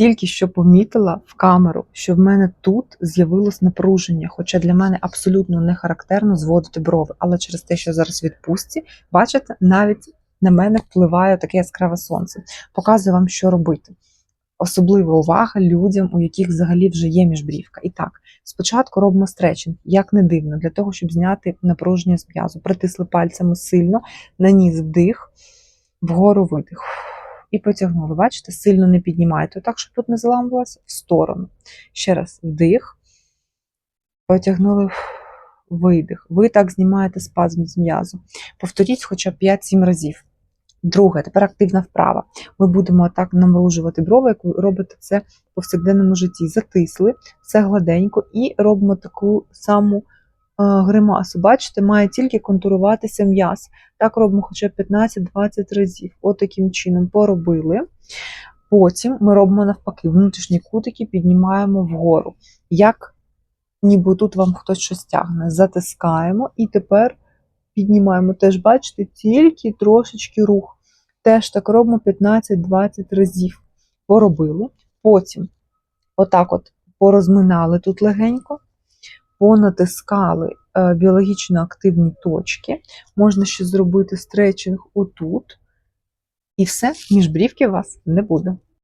тільки що помітила в камеру, що в мене тут з'явилось напруження, хоча для мене абсолютно не характерно зводити брови. Але через те, що зараз відпустці, бачите, навіть на мене впливає таке яскраве сонце. Показую вам, що робити. Особлива увага людям, у яких взагалі вже є міжбрівка. І так, спочатку робимо стретчинг, як не дивно, для того, щоб зняти напруження з м'язу. Притисли пальцями сильно, наніс вдих, вгору видих. І потягнули. Бачите, сильно не піднімайте, так, щоб тут не заламувалося, в сторону. Ще раз вдих, потягнули видих. Ви так знімаєте спазм з м'язу. Повторіть хоча б 5-7 разів. Друге, тепер активна вправа. Ми будемо так намружувати брови, як ви робите це в повсякденному житті. Затисли, все гладенько, і робимо таку саму гримасу. Бачите, має тільки контуруватися м'яз. Так робимо хоча б 15-20 разів. От таким чином поробили. Потім ми робимо навпаки, внутрішні кутики піднімаємо вгору. Як ніби тут вам хтось щось тягне. Затискаємо і тепер піднімаємо. Теж, бачите, тільки трошечки рух. Теж так робимо 15-20 разів. Поробили. Потім отак от порозминали тут легенько, понатискали е, біологічно активні точки. Можна ще зробити стретчинг отут. І все, міжбрівки у вас не буде.